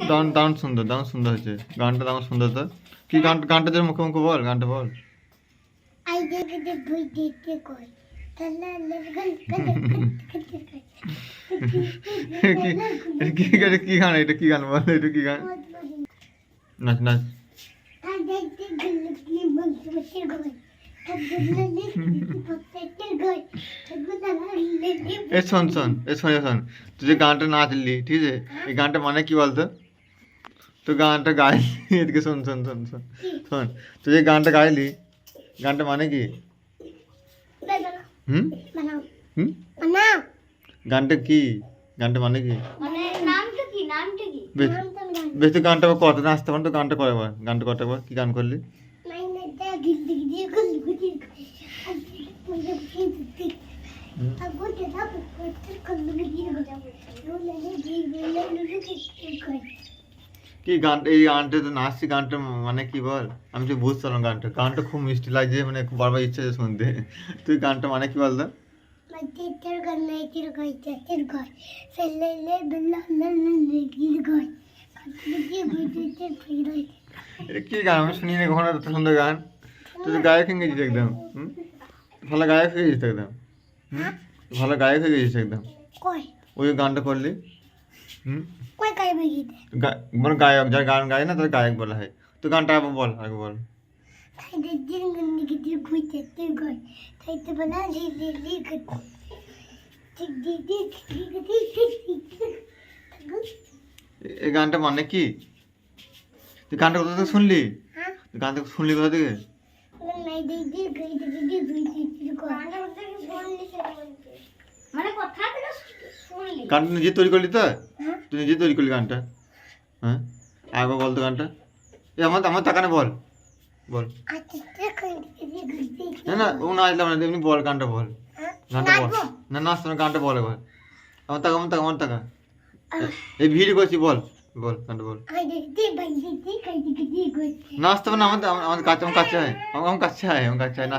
দারুণ দারুণ সুন্দর দারুণ সুন্দর হয়েছে গানটা দারুণ সুন্দর তো কি গান গানটা যে মুখে মুখে বল গানটা বল আই দেখে দে বই দেখতে কই তাহলে গল কি এটা কি এটা কি গান এটা কি গান বল এটা কি গান নাচ নাচ আর দেখতে গল কি বলতে বলতে গই এ শোন শোন এ শোন শোন। তুই যে গানটা নাচলি ঠিক আছে? এই গানটা মানে কি বলতো? তুই গানটা গাইলি এদিকে শোন শোন শোন শোন শোন। তুই যে গানটা গাইলি গানটা মানে কি? হুম? হুম? গানটা কি? গানটা মানে কি? মানে বেশ তুই গানটা কত নাচতে পারেন তো গানটা করে বল। গানটা কটা বল কি গান করলি মাইনে দা গিল গিল গিল গিল গিল মানে কি আগো তে দা পড়তে কল গিল গিল রোলে গিল গিল গিল গিল কি গান এই গানটা তো নাচছি গানটা মানে কি বল? আমি তো বুঝতে পারলাম গানটা। গানটা খুব মিষ্টি লাগছে মানে খুব বারবার ইচ্ছে হচ্ছে শুনতে। তুই গানটা মানে কি বলতো? কি গান? আমি শুনি না কখনো এত সুন্দর গান। তুই গায়ক হয়ে গেছিস একদম? ভালো গায়ক হয়ে গেছিস একদম। হুম? ভালো গায়ক হয়ে গেছিস একদম ওই গানটা করলি হুম মানে গায়ক যার গান গায় না তার গায়ক বলা হয় তুই গানটা আবার বল আগে বল এই গানটা মানে কি তুই গানটা কোথা থেকে শুনলি হ্যাঁ তুই গানটা শুনলি কোথা থেকে মানে কথা থেকে শুনলি। গানটা নিজে তৈরি করলি তো? হ্যাঁ। তুই নিজে তৈরি করলি গানটা? হ্যাঁ? আগে বল তো গানটা। এ আমার আমার তাকানে বল। বল। আচ্ছা না না ও না আসলাম না এমনি বল গানটা বল। হ্যাঁ গানটা বল। না না আসতে গানটা বল এবার। আমার টাকা আমার টাকা আমার টাকা এই ভিড় করছি বল। বল গানটা বল। I the the by the দি গাইতে দি গুইতে না আসতে হবে না আমাদের আমার কাছে আমার কাছে হয় আমার কাছে হয় আমার কাছে হয় না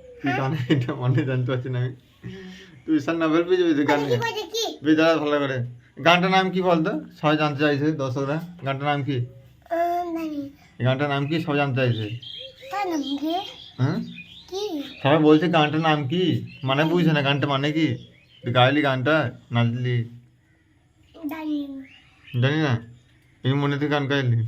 কি গান এটা মনে জানতে পারছি না আমি। তুই নোবেল পেয়ে যাবি তুই গান? বেজারা ভালো করে। গানটার নাম কি বলতো? সবাই জানতে চাইছে দর্শকরা। গানটার নাম কি? গানটার নাম কি? সবাই জানতে চাইছে? হ্যাঁ? সবাই বলছে গানটার নাম কি? মানে বুঝছে না গানটা মানে কি? তুই গাইলি গানটা? নাচলি? জানি না। না। এই মনে থেকে গান গাইলি।